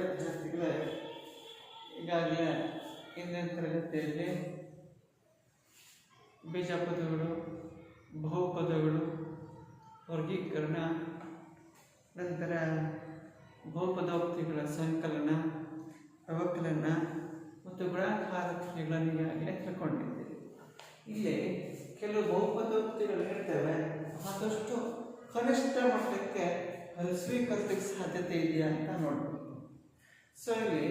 ವಿದ್ಯಾರ್ಥಿಗಳೇ ಈಗಾಗಲೇ ಇಂದಿನ ತರಗತಿಯಲ್ಲಿ ಬೀಜಪದಗಳು, ಬಹುಪದಗಳು ವರ್ಗೀಕರಣ, ನಂತರ ಬಹುಪದೋಕ್ತಿಗಳ ಸಂಕಲನ ಅವಕಲನ ಮತ್ತು ಗುಣಾಕಾರಗಳನ್ನು ಈಗಾಗಲೇ ತಿಳ್ಕೊಂಡಿದ್ದೀವಿ. ಇಲ್ಲಿ ಕೆಲವು ಬಹುಪದೋಕ್ತಿಗಳು ಇರ್ತವೆ ಆದಷ್ಟು ಕನಿಷ್ಠ ಮಟ್ಟಕ್ಕೆ ಸ್ವೀಕರಿಸಲಿಕ್ಕೆ ಸಾಧ್ಯತೆ ಇದೆಯಾ ಅಂತ ನೋಡಬೇಕು. ಸೊ ಇಲ್ಲಿ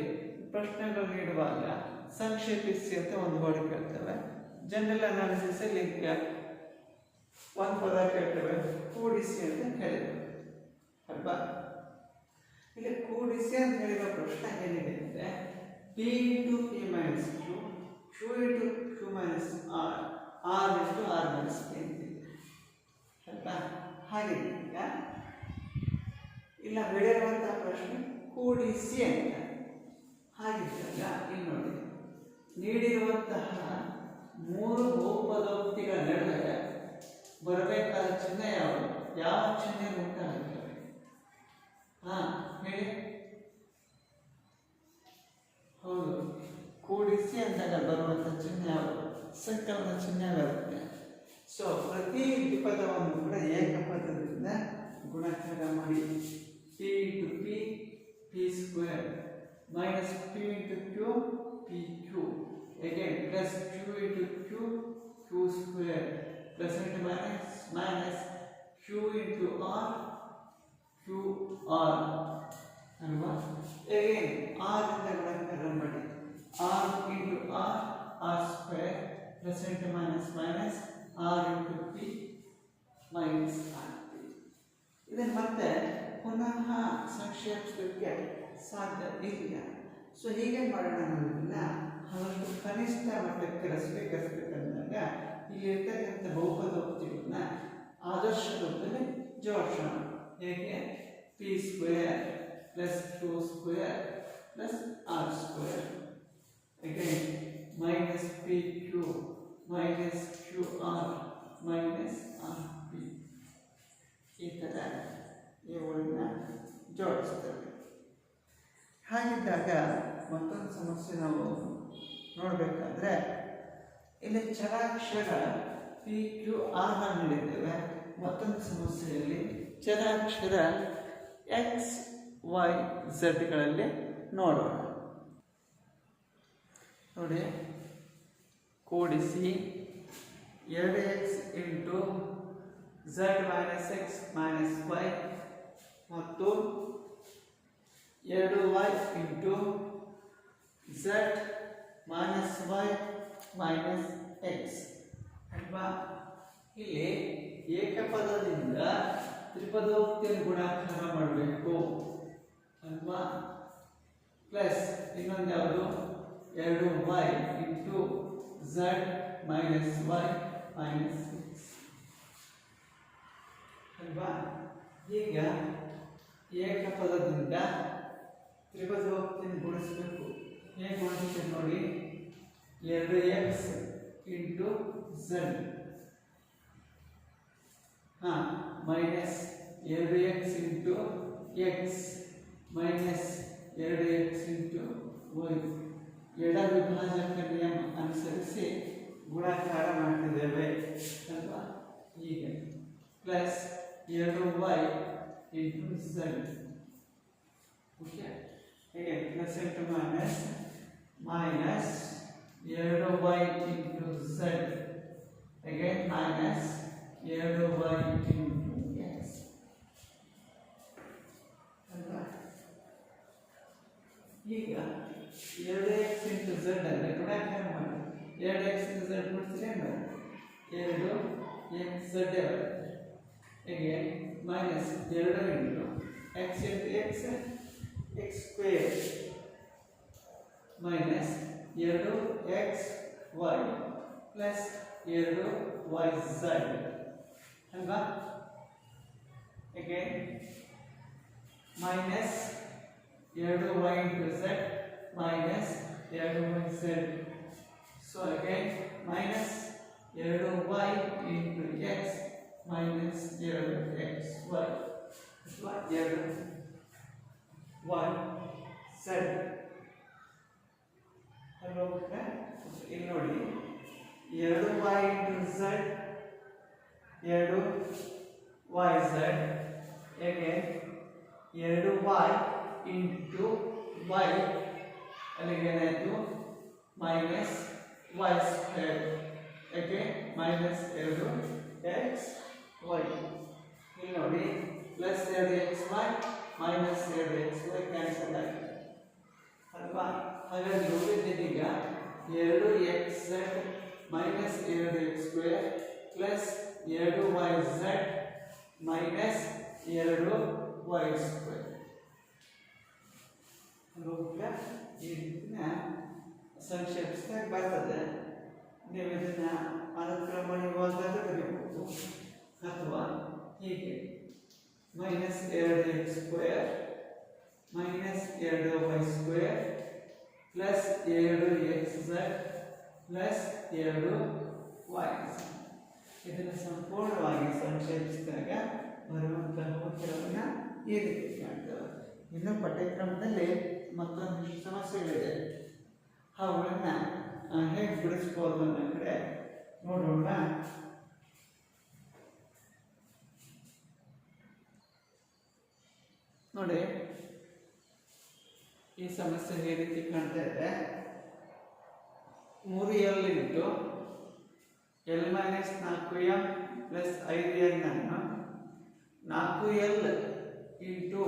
ಪ್ರಶ್ನೆಗಳು ನೀಡುವಾಗ ಸಂಕ್ಷೇಪಿಸಿ ಅಂತ ಒಂದು ವರ್ಡ್ ಕೇಳ್ತೇವೆ. ಜನರಲ್ ಅನಾಲಿಸಿಸ್ ಅಲ್ಲಿ ಒಂದು ಪದ ಕೇಳ್ತೇವೆ. ಕೂಡಿಸಿ ಅಂತ ಕೇಳಿದ್ವಿ ಅಲ್ವಾ? ಇಲ್ಲಿ ಕೂಡಿಸಿ ಅಂತ ಹೇಳಿದ ಪ್ರಶ್ನೆ ಏನಿದೆ ಅಂದರೆ P into P minus two Q into Q minus R R into R minus P ಅಲ್ವಾ? ಹಾಗೆ ಇಲ್ಲ ಬೆಳೆಯುವಂಥ ಪ್ರಶ್ನೆ ಕೂಡಿಸಿ ಅಂತ ಹಾಗಿದ್ದಾಗ ಇಲ್ಲಿ ನೋಡಿ ನೀಡಿರುವಂತಹ ಮೂರು ಬಹುಪದೋಕ್ತಿಗಳ ನಡುವೆ ಬರಬೇಕಾದ ಚಿಹ್ನೆ ಯಾವುದು? ಯಾವ ಚಿಹ್ನೆ ಉಂಟಾಗುತ್ತವೆ ಹಾ, ಹೇಳಿ. ಹೌದು, ಕೂಡಿಸಿ ಅಂದಾಗ ಬರುವಂಥ ಚಿಹ್ನೆ ಯಾವುದು? ಸಂಕಲನ ಚಿಹ್ನೆ ಬರುತ್ತೆ. ಸೊ ಪ್ರತಿ ದ್ವಿಪದವನ್ನು ಕೂಡ ಏಕಪದದಿಂದ ಗುಣಾಕಾರ ಮಾಡಿ P into P P square minus P into Q P Q again plus Q into Q Q square plus into minus minus Q into R Q R ಅಲ್ವಾ ಅಗೇನ್ ಆರ್ ಇಂದ ಗುಣಾಕಾರ ಮಾಡಿ R into R R square plus into minus minus R into P minus R P ಇದನ್ನು ಮತ್ತೆ ಪುನಃ ಸಂಕ್ಷೇಪಿಸಲಿಕ್ಕೆ ಸಾಧ್ಯ ಇಲ್ಲ so ಹೀಗೆ ಮಾಡೋಣ ಅನ್ನೋದನ್ನ ಅವತ್ತು ಕನಿಷ್ಠ ಮಟ್ಟಕ್ಕೆ ಸ್ವೀಕರಿಸಬೇಕಂದಾಗ ಇಲ್ಲಿ ಇರ್ತಕ್ಕಂಥ ಬಹುಪದೋಕ್ತಿಗಳನ್ನ ಆದರ್ಶ ರೂಪದಲ್ಲಿ ಜೋಡಿಸೋಣ. ಹೇಗೆ? P square plus Q square plus R square again minus P Q minus Q R minus R P ಈ ಥರ ಇವುಗಳನ್ನ ಜೋಡಿಸ್ತೇವೆ. ಹಾಗಿದ್ದಾಗ ಮತ್ತೊಂದು ಸಮಸ್ಯೆ ನಾವು ನೋಡಬೇಕಾದ್ರೆ, ಇಲ್ಲಿ ಚರಾಕ್ಷರ ಪಿ ಕ್ಯೂ ಆರ್ ನೀಡಿದ್ದೇವೆ ಮತ್ತೊಂದು ಸಮಸ್ಯೆಯಲ್ಲಿ ಚರಾಕ್ಷರ ಎಕ್ಸ್, ವೈ ಝಡ್ಗಳಲ್ಲಿ ನೋಡೋಣ. ನೋಡಿ, ಕೂಡಿಸಿ ಎರಡು X into Z minus X minus Y ಮತ್ತು ಎರಡು Y into Z minus Y minus X ಅಲ್ವಾ? ಇಲ್ಲಿ ಏಕಪದದಿಂದ ತ್ರಿಪದೋಕ್ತಿಯನ್ನು ಗುಣಾಕಾರ ಮಾಡಬೇಕು. ಅಲ್ವಾ? ಪ್ಲಸ್ ಇನ್ನೊಂದು ಯಾವುದು? ಎರಡು Y into Z minus Y minus X ಅಲ್ವಾ? ಈಗ ಏಕಪದದಿಂದ ತ್ರಿಪದೋಕ್ತಿಯನ್ನು ಗುಣಿಸಬೇಕು. ಏನು ಗುಣಿಸ್ತೀವಿ ನೋಡಿ? ಎರಡು ಎಕ್ಸ್ ಇಂಟು ಝಡ್ ಹಾಂ ಮೈನಸ್ ಎರಡು ಎಕ್ಸ್ ಇಂಟು ಎಕ್ಸ್ ಮೈನಸ್ ಎರಡು ಎಕ್ಸ್ ಇಂಟು ವೈ ಎಡ ವಿಭಾಜಕ ನಿಯಮ ಅನುಸರಿಸಿ ಗುಣಾಕಾರ ಮಾಡ್ತಿದ್ದೇವೆ. ಅಲ್ವಾ? ಹೀಗೆ. ಪ್ಲಸ್ ಎರಡು Y into Z okay ಹೀಗೆ ಪ್ಲಸ್ ಇಂಟು ಮೈನಸ್ ಮೈನಸ್ ಎರಡು Y into Z again minus ಎರಡು ವೈ ಇಂಟು ಎಕ್ಸ್ ಅಲ್ವಾ ಈಗ ಎರಡು ಎಕ್ಸ್ ಇಂಟು ಝಡ್ ಅಂದರೆ ಗುಣಾಕಾರ ಮಾಡಿ ಎರಡು ಎಕ್ಸ್ ಇಂಟು ಝಡ್ ಮಾಡ್ತೀರಿ ಏನು ಎರಡು ಎಕ್ಸ್ ಝಡ್ ಬರುತ್ತೆ ಹೀಗೆ ಮೈನಸ್ ಎರಡು into X into X x square minus 2 x y plus 2 y z. ಅಲ್ವಾ again minus 2 y into z minus 2 y z. So again minus 2 y into x minus 2 x y. What 2 one seven नोड़ minus Y square minus X Y नोड़ी plus X Y minus ಎರಡು X Y cancel ಆಗಿದೆ ಅಲ್ವಾ? ಹಾಗಾಗಿ ಉಳಿದಿದ್ದೀಗ ಎರಡು X Z minus ಎರಡು X square plus ಎರಡು Y Z minus ಎರಡು Y square ಅಲ್ವಾ ಈ ರೀತಿನ ಸಂಕ್ಷೇಪಿಸಿದಾಗ ಬರ್ತದೆ. ನೀವು ಇದನ್ನ ಅನುಕ್ರಮಣಿಕವಾದಾಗ ಬರೀಬಹುದು ಅಥವಾ ಹೀಗೆ. ಮೈನಸ್ ಎರಡು ಎಕ್ಸ್ ಸ್ಕ್ವೇರ್ ಮೈನಸ್ ಎರಡು ವೈ ಸ್ಕ್ವೇರ್ ಪ್ಲಸ್ ಎರಡು ಇದನ್ನು ಸಂಪೂರ್ಣವಾಗಿ ಸಂಕ್ಷೇಪಿಸಿದಾಗ ಬರುವಂತಹ ಉತ್ತರವನ್ನು ಈ ರೀತಿ ಮಾಡ್ತೇವೆ. ಇನ್ನು ಪಠ್ಯಕ್ರಮದಲ್ಲಿ ಮತ್ತೊಂದಿಷ್ಟು ಸಮಸ್ಯೆಗಳಿದೆ. ಅವುಗಳನ್ನು ಹೇಗೆ ಬಿಡಿಸ್ಬೋದು ಅನ್ನೋ ಕಡೆ ನೋಡೋಣ. ನೋಡಿ, ಈ ಸಮಸ್ಯೆ ಈ ರೀತಿ ಕಾಣ್ತಾ ಇದೆ. ಮೂರು ಎಲ್ ಇಂಟು ಎಲ್ ಮೈನಸ್ ನಾಲ್ಕು ಎಂ ಪ್ಲಸ್ ಐದು ಎನ್ ಅನ್ನು ನಾಲ್ಕು ಎಲ್ ಇಂಟು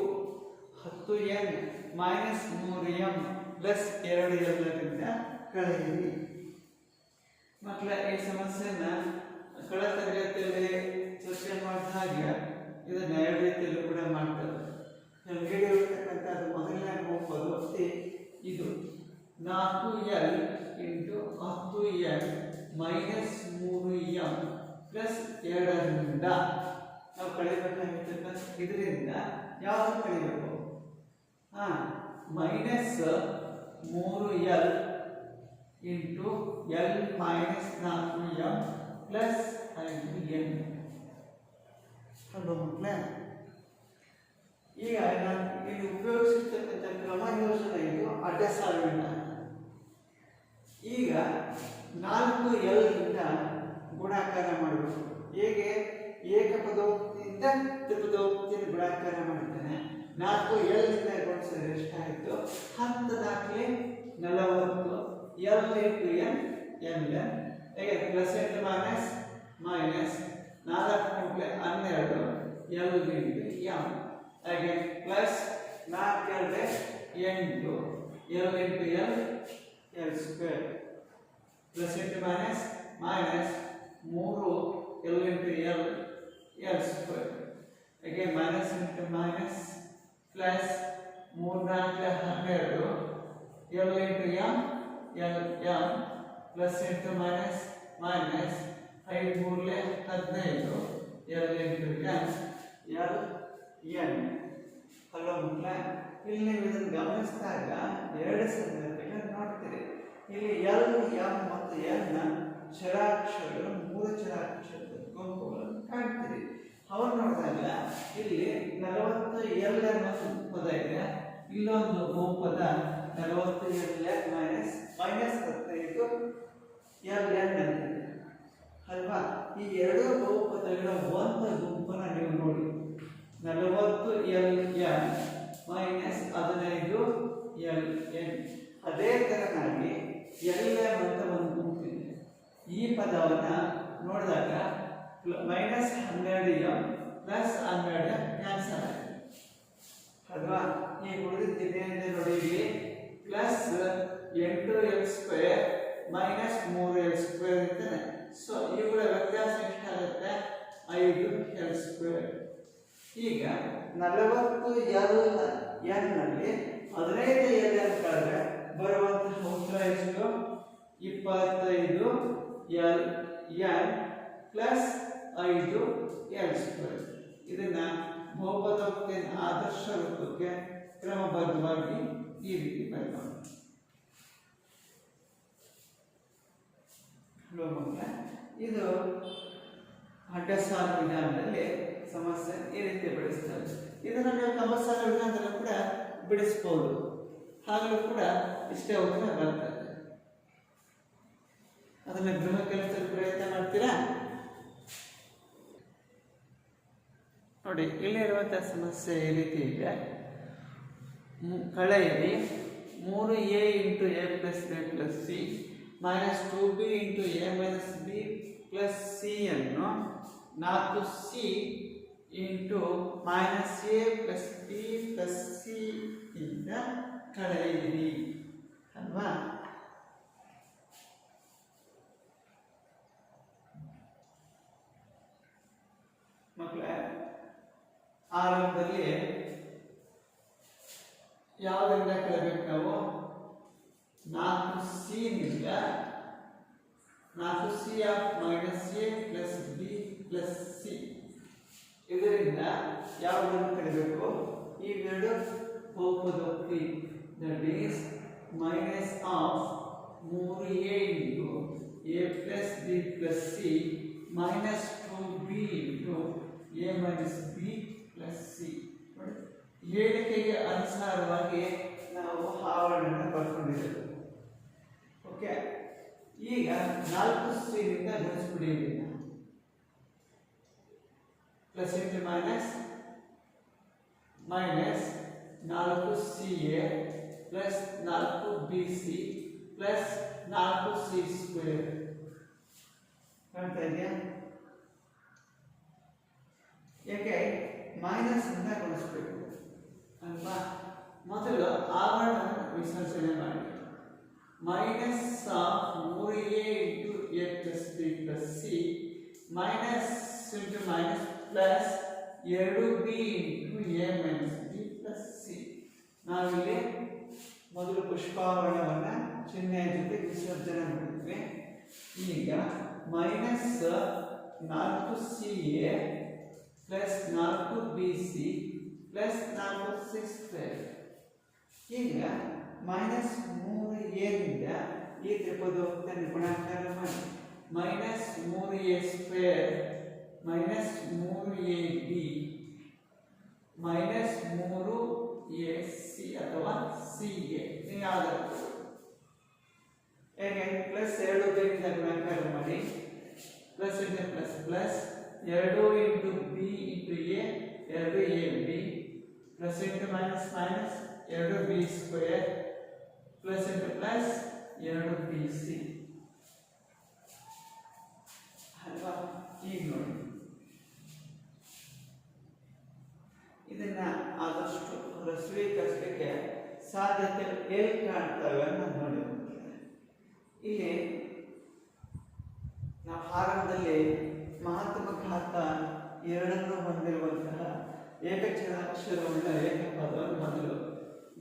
ಹತ್ತು ಎನ್ ಮೈನಸ್ ಮೂರು ಎಂ ಪ್ಲಸ್ ಎರಡು ಎಲ್ಲರಿಂದ ಕಳೆಯಿರಿ. ಮಕ್ಕಳ ಈ ಸಮಸ್ಯೆನ ಕಳೆದ ತರಗತಿಯಲ್ಲಿ ಚರ್ಚೆ ಹಾಗೆ ಇದನ್ನು ಎರಡು ರೀತಿಯಲ್ಲೂ ಕೂಡ ಮಾಡ್ತಾರೆ ಅದು ಮೊದಲನೇ ಪದ್ಧತಿ ಇದು ನಾಲ್ಕು ಎಲ್ ಇಂಟು ಹತ್ತು ಎಲ್ ಮೈನಸ್ ಮೂರು ಎಂ ಪ್ಲಸ್ ಎರಡರಿಂದ. ನಾವು ಕಳಿಬೇಕಾಗಿರ್ತಕ್ಕಂಥ ಇದರಿಂದ ಯಾವುದು ಕಳಿಬೇಕು ಹಾಂ, ಮೈನಸ್ ಮೂರು ಎಲ್ ಇಂಟು ಎಲ್ ಮೈನಸ್ ನಾಲ್ಕು ಎಂ ಪ್ಲಸ್ ಐದು ಎನ್. ಅಲ್ವಾ ಮಕ್ಕಳೇ ಈಗ ನಾನು ಇಲ್ಲಿ ಉಪಯೋಗಿಸಿರ್ತಕ್ಕಂಥ ಕ್ರಮ ಯೋಜನೆ ಇದು, ಅಡ್ಡ ಸಾಲಿನ ಈಗ ನಾಲ್ಕು ಎಲ್ ಗುಣಾಕಾರ ಮಾಡಬೇಕು. ಹೇಗೆ? ಏಕಪದೋಕ್ತಿಯಿಂದ ತ್ರಿಪದೋಕ್ತಿಯನ್ನು ಗುಣಾಕಾರ ಮಾಡಿದ್ದೇನೆ. ನಾಲ್ಕು ಎಲ್ ಇಂದ ಗುಣಿಸಿದ್ರೆ ಎಷ್ಟಾಯಿತು? ಹತ್ತು ನಾಲ್ಕಲೆ ನಲವತ್ತು. L into N N N ಹೇಗೆ? ಪ್ಲಸ್ ಇಂಟು ಮೈನಸ್ ಮೈನಸ್ ನಾಲ್ಕು ಹನ್ನೆರಡು ಎಲ್ ಇಂಟು ಎಂ ಹಾಗೆ ಪ್ಲಸ್ ನಾಲ್ಕು ಎರಡೆ ಎಂಟು L into L L square plus into minus minus ಮೂರು L into L L square ಹಾಗೆ ಮೈನಸ್ ಇಂಟು ಮೈನಸ್ ಪ್ಲಸ್ ಮೂರು ನಾಲ್ಕು ಹನ್ನೆರಡು L into M L M plus into minus minus ಐದು ಮೂರಲೆ ಹದಿನೈದು L into M L N hello ಇಲ್ಲಿ ನೀವು ಇದನ್ನು ಗಮನಿಸಿದಾಗ ಎರಡು ಸಂದರ್ಭಗಳನ್ನು ನೋಡ್ತೀರಿ. ಇಲ್ಲಿ ಎಲ್, ಎಂ ಮತ್ತು ಎನ್ ಚರಾಕ್ಷರಗಳು, ಮೂರು ಚರಾಕ್ಷರದ ಗುಂಪುಗಳನ್ನು ಕಾಣ್ತೀರಿ. ಅವ್ರು ನೋಡಿದಾಗ ಇಲ್ಲಿ ನಲವತ್ತು ಎಲ್ ಮತ್ತು ಪದ ಇದೆ. ಇಲ್ಲೊಂದು ಬಹುಪದ ನಲವತ್ತು ಎಲ್ ಎನ್ ಮೈನಸ್ ಮೈನಸ್ ಹತ್ತೈದು ಎಲ್ ಎನ್ ಅಂತಿದೆ ಅಲ್ವಾ? ಈ ಎರಡೂ ಬಹುಪದಗಳ ಒಂದು ಗುಂಪನ್ನ ನೀವು ನೋಡಿ. ನಲವತ್ತು ಎಲ್ ಎನ್ ಮೈನಸ್ ಹದಿನೈದು ಎಲ್ ಎನ್. ಅದೇ ತರನಾಗಿ ಎಲ್ ಎಂ ಅಂತ ಒಂದು ಗುಂಪಿದೆ ಈ ಪದವನ್ನು ನೋಡಿದಾಗ ಮೈನಸ್ ಹನ್ನೆರಡು ಎಂ ಪ್ಲಸ್ ಹನ್ನೆರಡು ಕ್ಯಾನ್ಸಲ್ ಆಗಿದೆ ಅಲ್ವಾ? ಈ ಉಳಿದಿದ್ದೇನೆ ಅಂದರೆ ನೋಡಿ ಇಲ್ಲಿ ಪ್ಲಸ್ ಎಂಟು ಎಲ್ ಸ್ಕ್ವೇರ್ ಮೈನಸ್ ಮೂರು ಎಲ್ ಸ್ಕ್ವೇರ್ ಇರ್ತದೆ ಸೊ ಇವುಗಳ ವ್ಯತ್ಯಾಸ ಎಷ್ಟಾಗುತ್ತೆ? ಐದು ಎಲ್ ಸ್ಕ್ವೇರ್. ಈಗ ನಲವತ್ತು ಎಲ್ನಲ್ಲಿ ಹದಿನೈದು ಎಲ್ ಎನ್ ಕಳೆದ್ರೆ ಬರುವಂತಹ ಉತ್ತರ ಎಷ್ಟು? ಇಪ್ಪತ್ತೈದು ಎಲ್, ಎನ್ ಪ್ಲಸ್ ಐದು ಎಲ್ ಸ್ಕ್ವೇರ್. ಇದನ್ನ ಬಹುಪದೋಕ್ತಿಯ ಆದರ್ಶ ರೂಪಕ್ಕೆ ಕ್ರಮಬದ್ಧವಾಗಿ ಈ ರೀತಿ ಬರೆಯೋಣ. ಇದು ಅಡ್ಡಸಾಲ ವಿಧಾನದಲ್ಲಿ ಸಮಸ್ಯೆ ಈ ರೀತಿ ಬಿಡಿಸ್ತಾರೆ ಇದನ್ನು ನೀವು ಕಂಬಸಾಲ ವಿಧಾನದಲ್ಲೂ ಕೂಡ ಬಿಡಿಸ್ಬೋದು. ಹಾಗಲೂ ಕೂಡ ಇಷ್ಟೇ ಉತ್ತರ ಬರ್ತದೆ. ಅದನ್ನು ಗೃಹ ಕೆಲಸದಲ್ಲಿ ಪ್ರಯತ್ನ ಮಾಡ್ತೀರಾ? ನೋಡಿ ಇಲ್ಲಿರುವಂಥ ಸಮಸ್ಯೆ ಈ ರೀತಿ ಇದೆ. ಕಳೆಯಲ್ಲಿ ಮೂರು A into A plus B plus C minus two B into A minus B plus C ಅನ್ನು ನಾಲ್ಕು C into minus A plus B plus C ಇಂದ ಕಳೆಯಿರಿ. ಅಲ್ವಾ? ಮಕ್ಕಳೇ ಆರಂಭದಲ್ಲಿ ಯಾವುದರಿಂದ ಕಲಿಬೇಕು ನಾವು? ನಾಲ್ಕು ಸಿ ನಿಂದ ನಾಲ್ಕು C of minus A plus B plus C ಇದರಿಂದ ಯಾವುದನ್ನು ಕಲಿಬೇಕು? ಇವೆರಡು ಬಹುಪದೋಕ್ತಿ ದಟ್ ಈಸ್ ಮೈನಸ್ ಆಫ್ ಮೂರು A into A plus B plus C minus two B into A minus B plus C ಹೇಳಿಕೆಗೆ ಅನುಸಾರವಾಗಿ ನಾವು ಆವರಣವನ್ನು ಬರ್ಕೊಂಡಿದ್ದೇವೆ ಓಕೆ ಈಗ ನಾಲ್ಕು ಗುಣಿಸ್ಬಿಡಿ ಇದನ್ನ ಪ್ಲಸ್ ಇಂಟು ಮೈನಸ್ ಮೈನಸ್ ನಾಲ್ಕು ಸಿ ಎ ಪ್ಲಸ್ ನಾಲ್ಕು ಬಿ ಸಿ ಪ್ಲಸ್ ನಾಲ್ಕು ಸಿ ಸ್ಕ್ವೇರ್ ಕಾಣ್ತಾ ಇದೆಯಾ ಯಾಕೆ ಮೈನಸ್ ಇಂದ ಗುಣಿಸ್ಬೇಕು ಅಲ್ವಾ ಮೊದಲು ಆವರಣವನ್ನು ವಿಸರ್ಜನೆ ಮಾಡಿ ಮೈನಸ್ ಆಫ್ ಮೂರು A into A plus B plus C minus into minus plus ಎರಡು B into A minus B plus C. ನಾವಿಲ್ಲಿ ಮೊದಲು ಪುಷ್ಪಾವರಣವನ್ನು ಚಿಹ್ನೆಯ ಜೊತೆ ವಿಸರ್ಜನೆ ಮಾಡಿದ್ವಿ. ಈಗ ಮೈನಸ್ ನಾಲ್ಕು ಸಿ ಎ ಪ್ಲಸ್ ನಾಲ್ಕು ಬಿ ಸಿ ಪ್ಲಸ್ ನಾಲ್ಕು ಸಿಕ್ಸ್ ಈಗ ಮೈನಸ್ ಮೂರು ಏನಿಂದ ಈ ತ್ರಿಪದೋಕ್ತನ ಗುಣಾಕಾರ ಮಾಡಿ ಮೈನಸ್ ಮೂರು ಎ ಸ್ಕ್ವೇರ್ ಮೈನಸ್ ಮೂರು ಎ ಬಿ ಮೈನಸ್ ಮೂರು ಎ ಸಿ ಅಥವಾ ಸಿ ಎ ಯಾವುದಾದ್ರು ಹೇಗೆ ಪ್ಲಸ್ ಎರಡು ಬೇಕಿಂದ ಗುಣಾಕಾರ ಮಾಡಿ. ಪ್ಲಸ್ ಇಂಟು ಪ್ಲಸ್ ಪ್ಲಸ್ ಎರಡು ಇಂಟು ಬಿ ಇಂಟು ಎ ಎರಡು A B plus into minus minus ಎರಡು B square plus into plus ಎರಡು ಬಿ ಸಿ ಅಲ್ವಾ ಈಗ ನೋಡಿ ಇದನ್ನ ಆದಷ್ಟು ಸ್ವೀಕರಿಸಲಿಕ್ಕೆ ಸಾಧ್ಯತೆ ಹೇಗೆ ಕಾಣ್ತವೆ ಅಂತ ನೋಡಿ. ಇಲ್ಲಿ ನಾವು ಆರಂಭದಲ್ಲಿ ಮಹಾತ್ಮ ಘಾತ ಎರಡನ್ನು ಹೊಂದಿರುವಂತಹ ಏಕಚರಾಕ್ಷರವುಳ್ಳ ಏಕಪದವನ್ನು ಮೊದಲು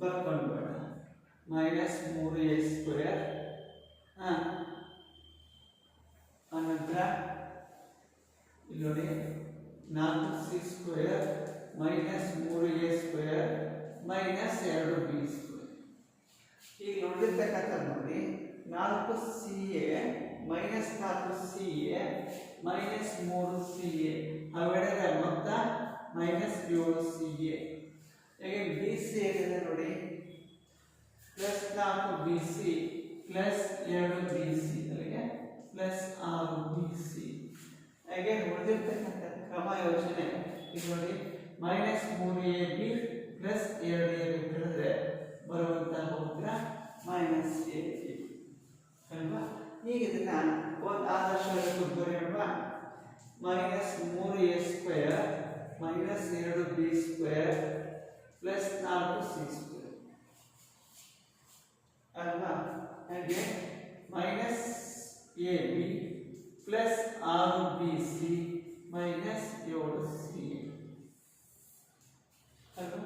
ಬರ್ಕೊಂಡು ಬೇಡ ಮೈನಸ್ ಮೂರು ಎ ಸ್ಕ್ವೇರ್ ಅನಂತರ ಇಲ್ಲಿ ನೋಡಿ, ನಾಲ್ಕು ಸಿ ಸ್ಕ್ವೇರ್ ಮೈನಸ್ ಮೂರು ಎ ಸ್ಕ್ವೇರ್ ಮೈನಸ್ ಎರಡು ಬಿ ಸ್ಕ್ವೇರ್. ಈಗ ನೋಡಿರ್ತಕ್ಕಂಥ ನೋಡಿ, ನಾಲ್ಕು ಸಿ ಎ ಮೈನಸ್ ನಾಲ್ಕು ಸಿ ಎ ಮೈನಸ್ ಮೂರು ಸಿ ಎ ಅವೆರಡರ ಮೊತ್ತ ಮೈನಸ್ ಏಳು ಸಿ ಎ ಹೇಗೆ ಬಿ ಸಿ ಏನಿದೆ ನೋಡಿ? ಪ್ಲಸ್ ನಾಲ್ಕು ಬಿ ಸಿ, ಪ್ಲಸ್ ಎರಡು ಬಿ ಸಿ. ಅಲ್ಲಿಗೆ ಪ್ಲಸ್ ಆರು ಬಿ ಸಿ. ಹಾಗೆ ಉಳಿದಿರ್ತಕ್ಕಂಥ ಕ್ರಮ ಯೋಜನೆ. ಇದು ನೋಡಿ, ಮೈನಸ್ ಮೂರು ಎ ಬಿ ಪ್ಲಸ್ ಎರಡು ಎ ಬಿ ಹೇಳಿದ್ರೆ ಬರುವಂತಹ ಉತ್ತರ ಮೈನಸ್ ಎ ಬಿ ಅಲ್ವಾ? ಈಗ ಇದನ್ನ ಒಂದು ಆದರ್ಶವಾಗಿ ಬರೆಯೋಣ ಮೈನಸ್ ಮೂರು ಎ ಸ್ಕ್ವೇರ್ ಮೈನಸ್ ಎರಡು ಬಿ ಸ್ಕ್ವೇರ್ ಪ್ಲಸ್ ನಾಲ್ಕು ಸಿ ಸ್ಕ್ವೇರ್ ಅಲ್ವಾ? ಹಾಗೆ ಮೈನಸ್ ಎ ಬಿ ಪ್ಲಸ್ ಆರು ಬಿ ಸಿ ಮೈನಸ್ ಏಳು ಸಿ ಅಲ್ವಾ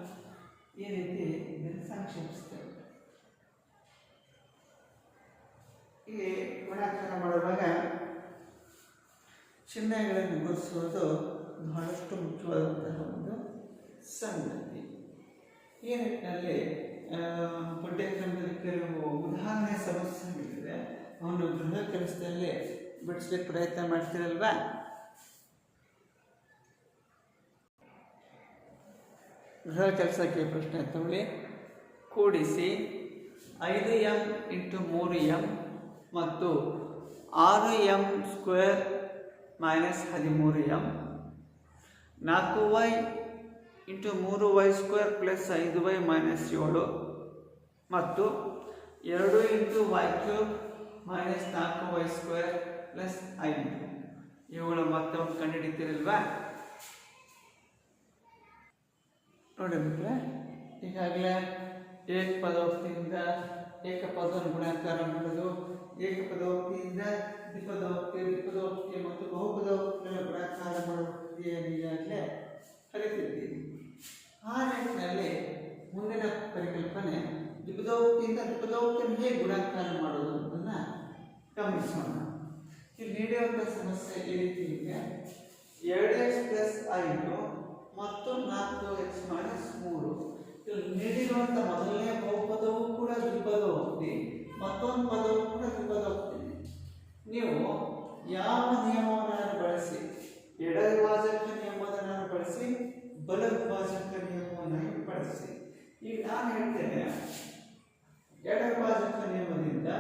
ಈ ರೀತಿ ಸಂಕ್ಷೇಪಿಸ್ತೇವೆ ಇಲ್ಲಿ ಗುಣಾಕಾರ ಮಾಡುವಾಗ ಚಿಹ್ನೆಗಳನ್ನು ಗುರುತಿಸುವುದು ಬಹಳಷ್ಟು ಮುಖ್ಯವಾದಂತಹ ಒಂದು ಸಂಗತಿ. ಈ ನಿಟ್ಟಿನಲ್ಲಿ ಪಠ್ಯಕ್ರಮದಲ್ಲಿ ಕೆಲವು ಉದಾಹರಣೆ ಸಮಸ್ಯೆಗಳಿದೆ ಅವನು ಗೃಹ ಕೆಲಸದಲ್ಲಿ ಬಿಡಿಸ್ಲಿಕ್ಕೆ ಪ್ರಯತ್ನ ಮಾಡ್ತೀರಲ್ವಾ? ಗೃಹ ಕೆಲಸಕ್ಕೆ ಪ್ರಶ್ನೆ ತಗೊಳ್ಳಿ ಕೂಡಿಸಿ ಐದು ಎಂ ಇಂಟು ಮೂರು ಎಂ ಮತ್ತು ಆರು ಎಂ ಸ್ಕ್ವೇರ್ ಮೈನಸ್ ಹದಿಮೂರು ಎಂ ನಾಲ್ಕು ವೈ ಇಂಟು ಮೂರು ವೈ ಸ್ಕ್ವೇರ್ ಪ್ಲಸ್ ಐದು ವೈ ಮೈನಸ್ ಏಳು ಮತ್ತು ಎರಡು ಇಂಟು ವೈ ಕ್ಯೂಬ್ ಮೈನಸ್ ನಾಲ್ಕು ವೈ ಸ್ಕ್ವೇರ್ ಪ್ಲಸ್ ಐದು. ಇವುಗಳ ಮೊತ್ತವನ್ನು ಕಂಡುಹಿಡಿತೀರಲ್ವಾ? ನೋಡಿ ಬಿಟ್ರೆ ಈಗಾಗಲೇ ಏಕಪದೋಕ್ತಿಯಿಂದ ಏಕಪದವನ್ನು ಗುಣಾಕಾರ ಮಾಡೋದು ಏಕಪದೋಕ್ತಿಯಿಂದ ದ್ವಿಪದೋಕ್ತಿ ದ್ವಿಪದೋಕ್ತಿ ಮತ್ತು ಬಹುಪದೋಕ್ತಿಗಳ ಗುಣಾಕಾರ ಮಾಡುವುದನ್ನು ಈಗಾಗಲೇ ಕಲಿತಿದ್ದೀವಿ ಆ ನಿಟ್ಟಿನಲ್ಲಿ ಮುಂದಿನ ಪರಿಕಲ್ಪನೆ ದ್ವಿಪದೋಕ್ತಿಯಿಂದ ದ್ವಿಪದೋಕ್ತಿಯನ್ನು ಹೇಗೆ ಗುಣಾಕಾರ ಮಾಡೋದು ಅನ್ನೋದನ್ನು ಗಮನಿಸೋಣ ಇಲ್ಲಿ ನೀಡಿರುವಂಥ ಸಮಸ್ಯೆ ಈ ರೀತಿ ಇದೆ. ಎರಡು ಎಕ್ಸ್ ಪ್ಲಸ್ ಐದು ಮತ್ತು ನಾಲ್ಕು ಎಕ್ಸ್ ಮೈನಸ್ ಮೂರು. ಇಲ್ಲಿ ನೀಡಿರುವಂಥ ಮೊದಲನೇ ಬಹುಪದವು ಕೂಡ ದ್ವಿಪದೋಕ್ತಿ ಮತ್ತೊಂದು ಪದವು ಕೂಡ ದ್ವಿಪದೋಕ್ತಿ ನೀವು ಯಾವ ನಿಯಮವನ್ನು ಬಳಸಿ? ಎಡ ವಿಭಾಜಕ ನಿಯಮವನ್ನು ಬಳಸಿ ಬಲ ವಿಭಾಜಕ ನಿಯಮವನ್ನು ಬಳಸಿ. ಈಗ ನಾನು ಹೇಳ್ತೇನೆ ಎಡ ವಿಭಾಜಕ ನಿಯಮದಿಂದ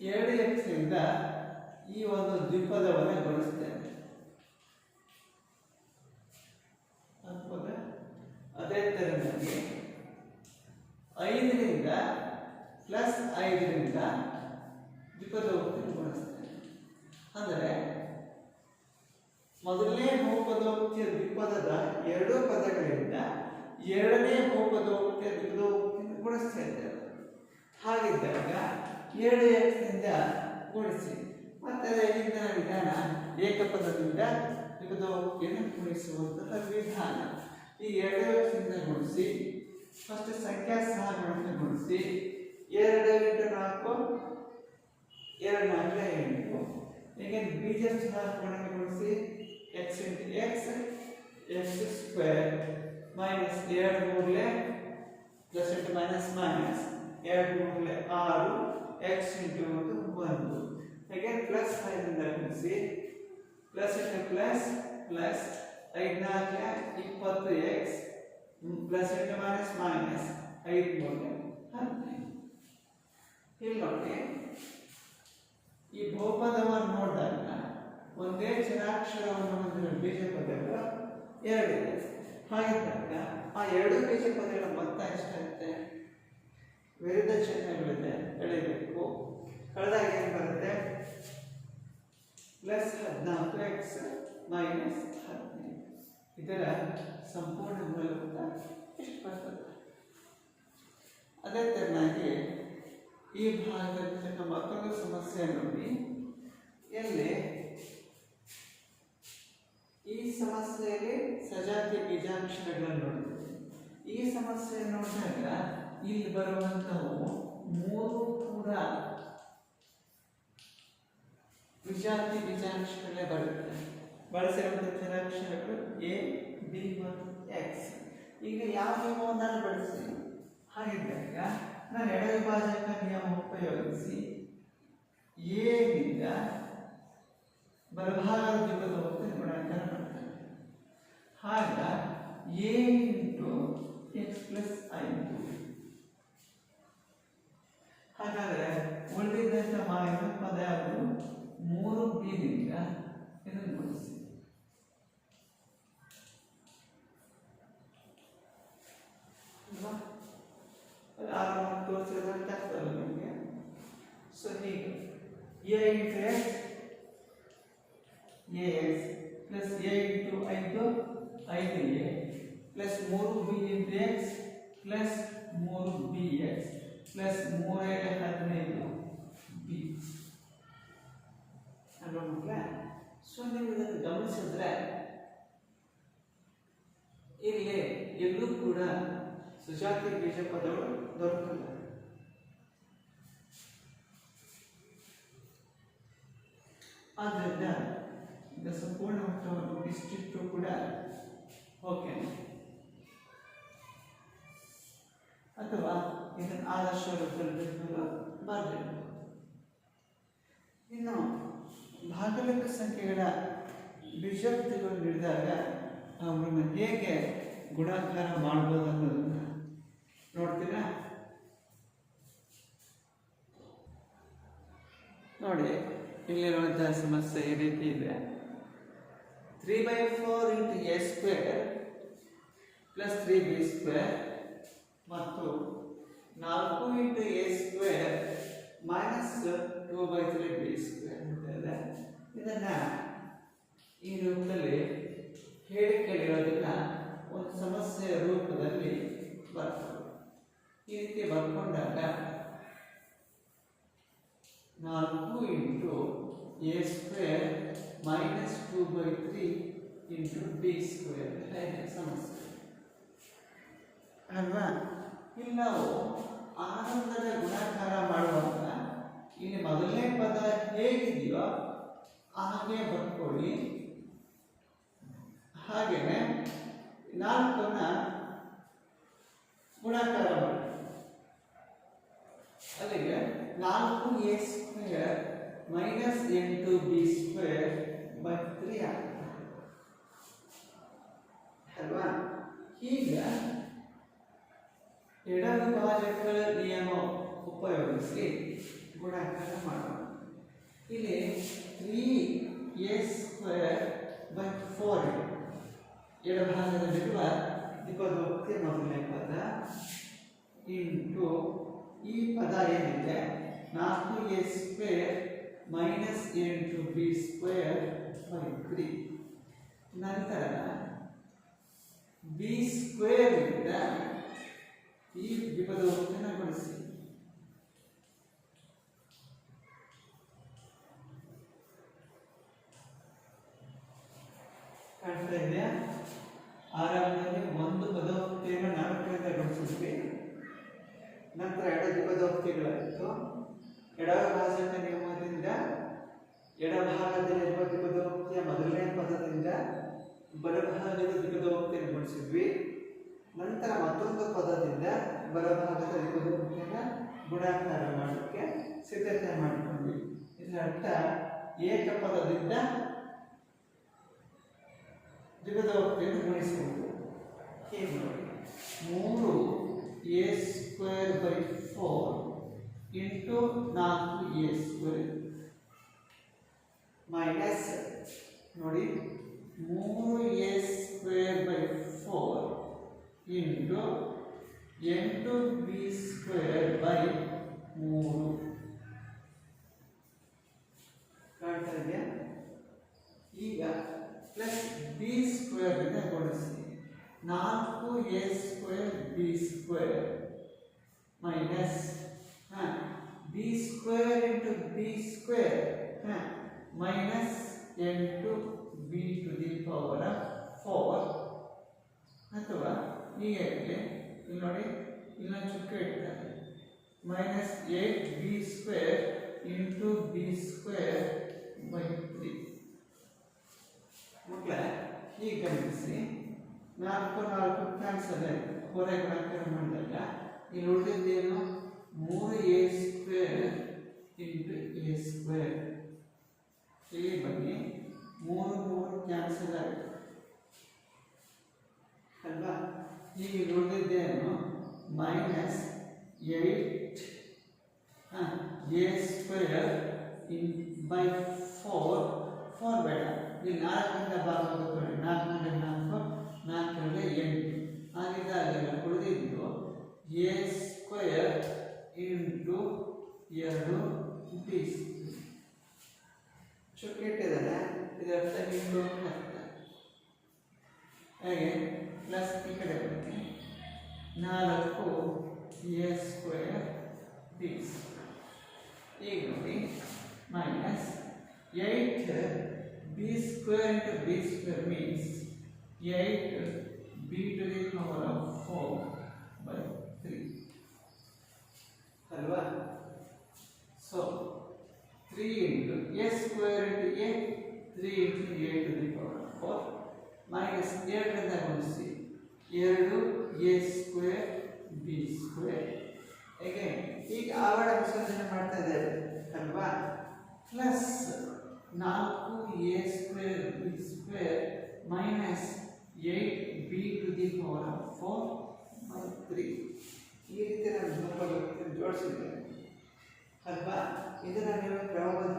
ಎರಡು ಎಕ್ಸ್ನಿಂದ ಈ ಒಂದು ದ್ವಿಪದವನ್ನು ಬಳಸ್ತೇನೆ ಹೌದಾ? ಅದೇ ಥರನಾಗಿ ಐದರಿಂದ ಪ್ಲಸ್ ಐದರಿಂದ ದ್ವಿಪದವನ್ನು ಬಳಸ್ತೇನೆ ಅಂದರೆ ಮೊದಲನೇ ಬಹುಪದೋಕ್ತಿಯ ದ್ವಿಪದದ ಎರಡು ಪದಗಳಿಂದ ಎರಡನೇ ಬಹುಪದೋಕ್ತಿಯ ದ್ವಿಪದೋಕ್ತಿಯನ್ನು ಗುಣಿಸ್ತಾ ಇದ್ದೇವೆ ಹಾಗಿದ್ದಾಗ ಎರಡು ಎಕ್ಸ್ನಿಂದ ಗುಣಿಸಿ. ಮತ್ತೆ ಇಂದಿನ ವಿಧಾನ ಏಕಪದದಿಂದ ದ್ವಿಪದೋಕ್ತಿಯನ್ನು ಗುಣಿಸುವಂತಹ ವಿಧಾನ. ಈ ಎರಡು ಎಕ್ಸ್ನಿಂದ ಗುಣಿಸಿ ಫಸ್ಟ್ ಸಂಖ್ಯಾ ಸಹ ಗುಣಿಸಿ ಎರಡು ಇಂಟು ನಾಲ್ಕು, ಎರಡು ನಾಲ್ಕು ಎಂಟು. ಈಗ ಬೀಜ ಸಹಗುಣಕ್ಕೆ ಗುಣಿಸಿ x into x x square minus ಎರಡು ಮೂರಲೆ ಪ್ಲಸ್ ಇಂಟು ಮೈನಸ್ ಮೈನಸ್ ಎರಡು ಮೂರಲೆ ಆರು ಎಕ್ಸ್ ಇಂಟು ಒಂದು ಒಂದು. ಹಾಗೆ ಪ್ಲಸ್ ಐದರಿಂದ ಗುಣಿಸಿ ಪ್ಲಸ್ ಇಂಟು ಪ್ಲಸ್ ಪ್ಲಸ್ ಐದು ನಾಲ್ಕು ಇಪ್ಪತ್ತು X plus into minus minus ಐದು ಮೂರಲೆ. ಹದಿನೈದು. ಇಲ್ಲಿ ಈ ಬಹುಪದವನ್ನು ನೋಡಿದಾಗ ಒಂದೇ ಚರಾಕ್ಷರವನ್ನು ಹೊಂದಿರುವ ಬೀಜ ಪದಗಳು ಎರಡಿದೆ. ಹಾಗಿದ್ದಾಗ ಆ ಎರಡು ಬೀಜ ಪದಗಳ ಮೊತ್ತ ಎಷ್ಟಾಗುತ್ತೆ? ವಿರುದ್ಧ ಚಿಹ್ನೆಗಳಿದೆ. ಎಳಿಬೇಕು. ಕಳೆದಾಗ ಏನು ಬರುತ್ತೆ? ಪ್ಲಸ್ ಹದಿನಾಲ್ಕು ಎಕ್ಸ್ ಮೈನಸ್ ಹದಿನೈದು. ಇದರ ಸಂಪೂರ್ಣ ಮೂಲಭೂತ ಎಷ್ಟು ಬರ್ತದೆ? ಅದೇ ತೆರನಾಗಿ ಈ ಭಾಗದಲ್ಲಿ ಮತ್ತೊಂದು ಸಮಸ್ಯೆ ನೋಡಿ. ಎಲ್ಲಿ? ಈ ಸಮಸ್ಯೆಯಲ್ಲಿ ಸಜಾತಿ ಬೀಜಾಕ್ಷರಗಳನ್ನು ನೋಡಿದ್ದೇವೆ ಈ ಸಮಸ್ಯೆ ನೋಡಿದಾಗ ಇಲ್ಲಿ ಬರುವಂತವು ಮೂರು ಕೂಡ ವಿಜಾತಿ ಬೀಜಾಕ್ಷರಗಳೇ ಬರುತ್ತೆ. ಬಳಸಿರುವಂಥ ಚರಾಕ್ಷರಗಳು ಎ, ಬಿ ಮತ್ತು ಎಕ್ಸ್. ಈಗ ಯಾವ ನಿಯಮವನ್ನು ಬಳಸಿ ಹಾಗಿದ್ದಾಗ ನಾನು ಎಡವಿಭಾಜಕ ನಿಯಮ ಉಪಯೋಗಿಸಿ ಎನಿಂದ ಬಲಭಾಗದ ದ್ವಿಪದ ಹೋಗ್ತದೆ ಗುಣಾಕಾರ ಮಾಡ್ತೇನೆ. ಆಗ ಎ ಇಂಟು ಎಕ್ಸ್ ಪ್ಲಸ್ ಐದು ಹಾಗಾದರೆ ಉಳಿದಿದ್ದಂಥ ಮಾವಿನ ಪದ ಯಾವುದು? ಮೂರು ಬಿನಿಂದ ಇದನ್ನು ಗುಣಿಸಿ ಅಲ್ವಾ? ಅದು ಆರಾಮಾಗಿ ತೋರಿಸಿದ್ರೆ ಅರ್ಥ ಆಗ್ತದಲ್ಲ ನಿಮಗೆ ಸೊ ಹೀಗೆ A into X A X plus A into ಐದು ಐದು ಎ ಪ್ಲಸ್ ಮೂರು ಬಿ ಇಂಟು ಎಕ್ಸ್ ಪ್ಲಸ್ ಮೂರು ಬಿ ಎಕ್ಸ್ ಪ್ಲಸ್ ಮೂರೇಳೆ ಹದಿನೈದು ಬಿ ಅಲ್ವಾ ಮಕ್ಕಳೇ ಸೊ ನೀವು ಇದನ್ನು ಗಮನಿಸಿದ್ರೆ ಇಲ್ಲಿ ಎಲ್ಲೂ ಕೂಡ ಸುಜಾತಿ ಬೀಜ ಪದಗಳು ದೊರಕಲ್ಲ ಆದ್ದರಿಂದ ಈಗ ಸಂಪೂರ್ಣ ಮೊತ್ತವನ್ನು ಬಿಸ್ಟಿಟ್ಟು ಕೂಡ ಓಕೆ. ಅಥವಾ ಇದನ್ನು ಆದರ್ಶ ರೂಪದಲ್ಲಿ ಬರಬೇಕು. ಇನ್ನು ಭಾಗಲಕ ಸಂಖ್ಯೆಗಳ ಬೀಜಾರ್ಥಿಗಳು ನೀಡಿದಾಗ ಅವರನ್ನು ಹೇಗೆ ಗುಣಾಕಾರ ಮಾಡ್ಬೋದು ಅನ್ನೋದನ್ನು ನೋಡ್ತೀರಾ? ನೋಡಿ. ಇಲ್ಲಿರುವಂತಹ ಸಮಸ್ಯೆ ಈ ರೀತಿ ಇದೆ. Three by four into A square plus three B square ಮತ್ತು ನಾಲ್ಕು into A square minus two by three B square ಅಂತ ಇದೆ. ಇದನ್ನು ಈ ರೂಪದಲ್ಲಿ ಹೇಳಿಕೆಗಳಿರೋದನ್ನ ಒಂದು ಸಮಸ್ಯೆಯ ರೂಪದಲ್ಲಿ ಬರ್ತದೆ ಈ ರೀತಿ ಬರ್ಕೊಂಡಾಗ ನಾಲ್ಕು into A square minus two by three into B square ಹೇಗೆ ಸಮಸ್ಯೆ ಅಲ್ವಾ? ಇಲ್ಲಿ ನಾವು ಆನಂದದ ಗುಣಾಕಾರ ಮಾಡುವಾಗ ಇಲ್ಲಿ ಮೊದಲನೇ ಪದ ಹೇಗಿದೆಯೋ ಹಾಗೆ ಬರ್ಕೊಳ್ಳಿ. ಹಾಗೆಯೇ ನಾಲ್ಕನ್ನ ಗುಣಾಕಾರ ಮಾಡಿ. ಅಲ್ಲಿಗೆ ನಾಲ್ಕು ಎ ಸ್ಕ್ವೇರ್ ಮೈನಸ್ ಎಂಟು ಬಿ ಸ್ಕ್ವೇರ್ ಬೈ ತ್ರೀ ಆಗ್ತದೆ. ಅಲ್ವಾ? ಈಗ ಎಡವಿಭಾಜಕಗಳ ನಿಯಮ ಉಪಯೋಗಿಸಿ ಗುಣಾಕಾರ ಮಾಡೋಣ. ಇಲ್ಲಿ three A square by four ಎಡಭಾಗದಲ್ಲಿರುವ ದ್ವಿಪದೋಕ್ತಿ ಮೊದಲನೇ ಪದ ಇಂಟು ಈ ಪದ ಏನಿದೆ? ನಾಲ್ಕು ಎ ಸ್ಕ್ವೇರ್ ಮೈನಸ್ ಎಂಟು ಬಿ ಸ್ಕ್ವೇರ್ ಬೈ ತ್ರೀ ನಂತರ ಬಿ ಸ್ಕ್ವೇರ್ನಿಂದ ಈ ವಿಪದವನ್ನು ಗುಣಿಸಿ. ಕಾಣ್ತಾ ಇದೆಯಾ ಆರಂಭದಲ್ಲಿ ಒಂದು ಪದೋಕ್ತಿಯನ್ನು ನಾಲ್ಕರಿಂದ ಗುಣಿಸಿದ್ವಿ. ನಂತರ ಎಡ ದ್ವಿಪದೋಕ್ತಿಗಳಾಯಿತು. ಎಡ ಎಡಭಾಗದಲ್ಲಿರುವ ದ್ವಿಪದೋಕ್ತಿಯ ಮೊದಲನೇ ಪದದಿಂದ ಬಲಭಾಗದ ದ್ವಿಪದೋಕ್ತಿಯನ್ನು ಗುಣಿಸಿದ್ವಿ. ನಂತರ ಮತ್ತೊಂದು ಪದದಿಂದ ಬಲಭಾಗದ ದ್ವಿಪದೋಕ್ತಿಯನ್ನು ಗುಣಾಕಾರ ಮಾಡೋಕ್ಕೆ ಸಿದ್ಧತೆ ಮಾಡಿಕೊಂಡ್ವಿ. ಇದರ ಅರ್ಥ ಏಕಪದದಿಂದ ದ್ವಿಪದೋಕ್ತಿಯನ್ನು ಗುಣಿಸುವುದು. ಹೀಗೆ ಮೂರು A square by four into ನಾಲ್ಕು ಎ ಸ್ಕ್ವೇರ್ ಮೈನಸ್ ನೋಡಿ ಮೂರು A square by four into ಎಂಟು ಬಿ ಸ್ಕ್ವೇರ್ ಬೈ ಮೂರು. ಕಾಣ್ತಾ ಇದೆಯಾ ಈಗ ಪ್ಲಸ್ ಬಿ ಸ್ಕ್ವೇರ್ ಇಂದ ಗುಣಿಸಿ. ನಾಲ್ಕು A square B square minus ಹಾಂ B square into B square ಹಾಂ. ಮೈನಸ್ ಎಂಟು B to the power four ಅಥವಾ ಹೀಗೆ ಇಲ್ಲಿ ನೋಡಿ, ಇಲ್ಲೊಂದು ಚುಕ್ಕ ಇಡ್ತಾರೆ minus eight B square into B square by three ಮಕ್ಕಳೇ ಈಗ ಗಮನಿಸಿ. ನಾಲ್ಕು ನಾಲ್ಕು ಕ್ಯಾನ್ಸಲ್ ಆಯಿತು ಹೊರೆ ಗುಣಾಕಾರ ಮಾಡಿದಾಗ ಇಲ್ಲಿ ಉಳಿದಿದ್ದೇನು ಮೂರು a square into a square ಇಲ್ಲಿ ಬನ್ನಿ. ಮೂರು ಮೂರು ಕ್ಯಾನ್ಸಲ್ ಆಯಿತು ಅಲ್ವಾ? ಈಗ ಉಳಿದಿದ್ದೇನು minus eight a square in by four four ಬೇಡ. ಇಲ್ಲಿ ನಾಲ್ಕರಿಂದ ಭಾಗ ತಗೊಳ್ಳಿ ನಾಲ್ಕರಿಂದ ನಾಲ್ಕು ನಾಲ್ಕರಿಂದ ಎಂಟು. ಹಾಗಿದ್ದಾಗ ಉಳಿದಿದ್ದು ಎ ಸ್ಕ್ವೇರ್ ಇಂಟು ಎರಡು ಬಿ ಚುಕ್ಕೆ ಇಟ್ಟಿದ್ದಾರೆ ಇದರ್ಥ ಇಂಟು ಅಂತ ಅರ್ಥ ಹಾಗೆ ಪ್ಲಸ್ ಈ ಕಡೆ ಬರುತ್ತೆ. ನಾಲ್ಕು ಎ ಸ್ಕ್ವೇರ್ ಬಿ ಈಗ ನೋಡಿ minus eight b square into b square means eight b to the power of four by three ಅಲ್ವಾ? So three into a square into a three into a to the power of four minus ಎರಡರಿಂದ ಗುಣಿಸಿ ಎರಡು A square B square ಹೇಗೆ ಈಗ ಆವರಣ ವಿಸರ್ಜನೆ ಮಾಡ್ತಾ ಇದ್ದೇವೆ ಅಲ್ವಾ? ಪ್ಲಸ್ ನಾಲ್ಕು a square b square minus eight b to the power four three ಈ ರೀತಿ ನಾನು ಜೋಡಿಸಿದ್ದೇನೆ. ಅಲ್ವಾ? ಇದನ್ನ ನೀವು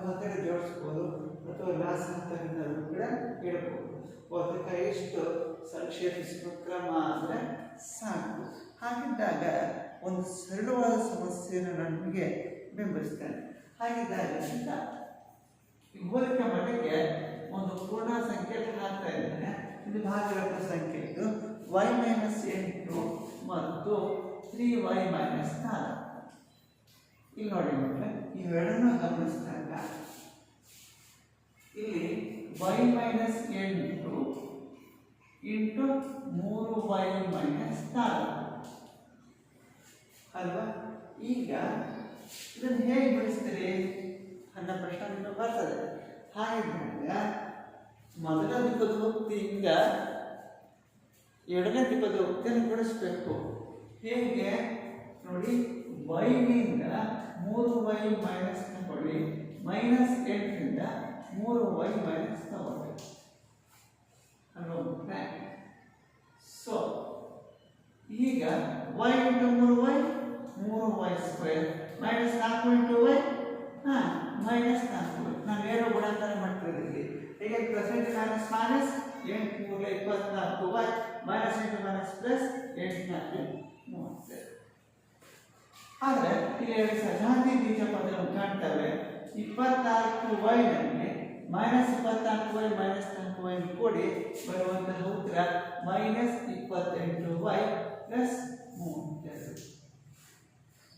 ಮಾತ್ರ ಜೋಡಿಸ್ಬೋದು. ಅಥವಾ ಲಾಸ್ ಏನಾದ್ರು ಕೂಡ ಹೇಳ್ಬೋದು ಅದಕ್ಕೆ ಎಷ್ಟು ಸಂಕ್ಷೇಪಿಸುವ ಕ್ರಮ ಅಂದರೆ ಸಾಕು. ಹಾಗಿದ್ದಾಗ ಒಂದು ಸರಳವಾದ ಸಮಸ್ಯೆಯನ್ನು ನಮಗೆ ಬೆಂಬಲಿಸ್ತಾನೆ ಹಾಗಿದ್ದಾಗ ಹೋಲಿಕೆ ಮಟ್ಟಕ್ಕೆ ಒಂದು ಪೂರ್ಣ ಸಂಖ್ಯೆ ಹಾಕ್ತಾ ಇದ್ದೇನೆ ಇದು ಭಾಗಲಬ್ಧ ಸಂಖ್ಯೆ ಇದು ವೈ ಮೈನಸ್ ಎಂಟು ಮತ್ತು ತ್ರೀ ವೈ ಮೈನಸ್ ನಾಲ್ಕು. ಇಲ್ಲಿ ನೋಡಿ ಮಕ್ಕಳೇ ಇವೆರಡನ್ನು ಗಮನಿಸಿದಾಗ ಇಲ್ಲಿ ವೈ ಮೈನಸ್ ಎಂಟು ಇಂಟು ಮೂರು ವೈ ಮೈನಸ್ ನಾಲ್ಕು. ಅಲ್ವಾ? ಈಗ ಇದನ್ನು ಹೇಗೆ ಬಿಡಿಸ್ತೀರಿ ಅನ್ನೋ ಪ್ರಶ್ನೆ ನಿಮಗೆ ಬರ್ತದೆ. ಹಾಗಿದ್ದಾಗ ಮೊದಲ ದಿಕ್ಕದ ಮುಕ್ತಿಯಿಂದ ಎರಡನೇ ದಿಕ್ಕದ ಭಕ್ತಿಯನ್ನು ಬಿಡಿಸ್ಬೇಕು ಹೇಗೆ? ನೋಡಿ. ವೈನಿಂದ ಮೂರು ವೈ ಮೈನಸ್ ತಗೊಳ್ಳಿ. ಮೈನಸ್ ಎಂಟರಿಂದ ಮೂರು ವೈ ಮೈನಸ್ ತಗೊಳ್ಳಿ. ಅಲ್ವಾ ಸೊ ಈಗ ವೈ ಇಂಟು ಮೂರು ವೈ ಮೂರು ವೈ ಸ್ಕ್ವೇರ್ ಮೈನಸ್ ನಾಲ್ಕು ಇಂಟು ವೈ ಹಾಂ ಮೈನಸ್ ನಾಲ್ಕು. ನಾನು ಏನು ಗುಣಾಕಾರ ಮಾಡ್ತಿದ್ದೀನಿ ಈಗ ಪ್ರೆಸೆಂಟ್ ಮೈನಸ್ ಮೈನಸ್ ಎಂಟು ಮೂರು ಇಪ್ಪತ್ನಾಲ್ಕು ವೈ ಮೈನಸ್ ಎಂಟು ಮೈನಸ್ ಪ್ಲಸ್ ಎಂಟು ನಾಲ್ಕು ಮೂವತ್ತೈದು ಆದರೆ, ಇಲ್ಲಿ ಸಜಾತಿ ಬೀಜ ಪದಗಳು ಕಾಣ್ತವೆ ಇಪ್ಪತ್ನಾಲ್ಕು ವೈನಲ್ಲಿ ಮೈನಸ್ ಇಪ್ಪತ್ನಾಲ್ಕು ವೈ ಮೈನಸ್ ನಾಲ್ಕು ವೈ ಕೂಡಿ ಬರುವಂತಹ ಉತ್ತರ ಮೈನಸ್ ಇಪ್ಪತ್ತೆಂಟು ವೈ ಪ್ಲಸ್ ಮೂವತ್ತೆರಡು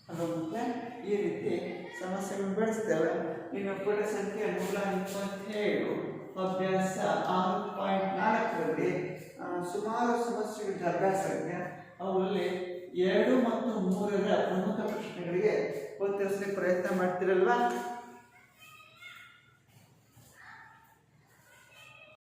ಅದು ಮತ್ತೆ ಈ ರೀತಿ ಸಮಸ್ಯೆಗಳನ್ನು ಬೆಳೆಸ್ತೇವೆ ಇನ್ನು ಪುಟ ಸಂಖ್ಯೆ ನೂರ ಇಪ್ಪತ್ತೇಳು, ಅಭ್ಯಾಸ ಆರು ಪಾಯಿಂಟ್ ನಾಲ್ಕರಲ್ಲಿ ಸುಮಾರು ಸಮಸ್ಯೆಗಳ ಅಭ್ಯಾಸ ಇದೆ. ಅವುಗಳಲ್ಲಿ ಎರಡು ಮತ್ತು ಮೂರರ ಪ್ರಮುಖ ಪ್ರಶ್ನೆಗಳಿಗೆ ಉತ್ತರಿಸಲಿಕ್ಕೆ ಪ್ರಯತ್ನ ಮಾಡ್ತಿರಲ್ವಾ?